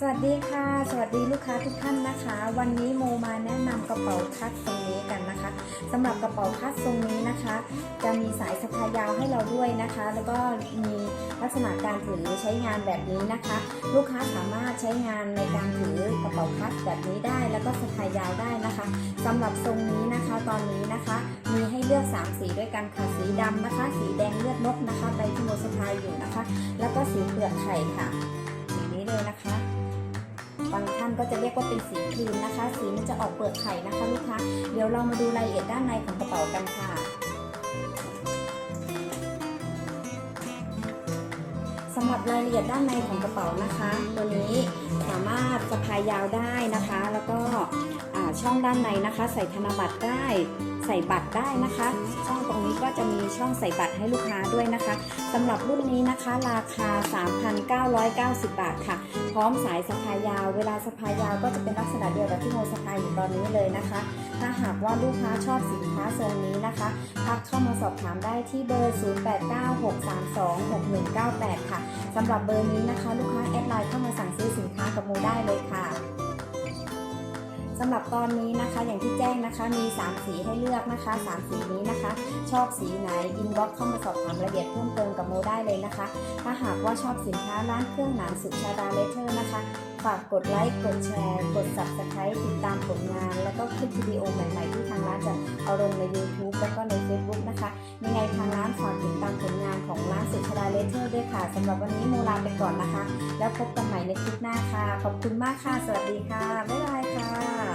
สวัสดีค่ะ สวัสดีลูกค้าทุกท่านนะคะ วันนี้โมมาแนะนำกระเป๋าคัดทรงนี้กันนะคะสำหรับกระเป๋าคัดทรงนี้นะคะ จะมีสายสะพายยาวให้เราด้วยนะคะ แล้วก็มีลักษณะการถือใช้งานแบบนี้นะคะ ลูกค้าสามารถใช้งานในการถือกระเป๋าคัดแบบนี้ได้ แล้วก็สะพายยาวได้นะคะสำหรับทรงนี้นะคะตอนนี้นะคะ มีให้เลือก 3 สีด้วยกันค่ะสีดำนะคะ สีแดงเลือดนกนะคะใบที่โมสะพายอยู่นะคะ แล้วก็สีเปลือกไข่ค่ะสีนี้เลยนะคะานก็จะเรียกว่าเป็นสีครีมนะคะ สีมันจะออกเปลือกไข่นะคะลูกค้าเดี๋ยวเรามาดูรายละเอียดด้านในของกระเป๋ากันค่ะสำหรับรายละเอียดด้านในของกระเป๋านะคะ ตัวนี้สามารถสะพายยาวได้นะคะ แล้วก็ช่องด้านในนะคะ ใส่ธนบัตรได้ ใส่บัตรได้นะคะ ช่องตรง ก็จะมีช่องใส่บัตรให้ลูกค้าด้วยนะคะสำหรับรุ่นนี้นะคะ ราคา 3,990 บาทค่ะ พร้อมสายสะพายยาว เวลาสะพายยาวก็จะเป็นลักษณะเดียวกับที่โมสะพายอยู่ตอนนี้เลยนะคะ ถ้าหากว่าลูกค้าชอบสินค้าทรงนี้นะคะทักเข้ามาสอบถามได้ที่เบอร์ 0896326198 ค่ะสำหรับเบอร์นี้นะคะ ลูกค้าแอดไลน์เข้ามาสั่งซื้อสินค้ากับโมได้เลยค่ะ สำหรับตอนนี้นะคะอย่างที่แจ้งนะคะมี 3 สีให้เลือกนะคะ 3 สีนี้นะคะ ชอบสีไหนอินบ็อกเข้ามาสอบถามรายละเอียดเพิ่มเติมกับโมได้เลยนะคะ ถ้าหากว่าชอบสินค้าร้านเครื่องหนานสุชาดาเลเทอร์นะคะ ฝากกดไลค์กดแชร์ กด subscribe ติดตามผลงาน แล้วก็คลิปวิดีโอใหม่ๆ ที่ทางร้านจะเอาลงใน YouTube แล้วก็ใน Facebook นะคะยังไงทางร้านฝากติดตามผลงานของร้านสุชาดาเลเทอร์ด้วยค่ะสำหรับวันนี้โมลาไปก่อนนะคะ แล้วพบกันใหม่ในคลิปหน้าค่ะ ขอบคุณมากค่ะ สวัสดีค่ะบ๊ายบายค่ะ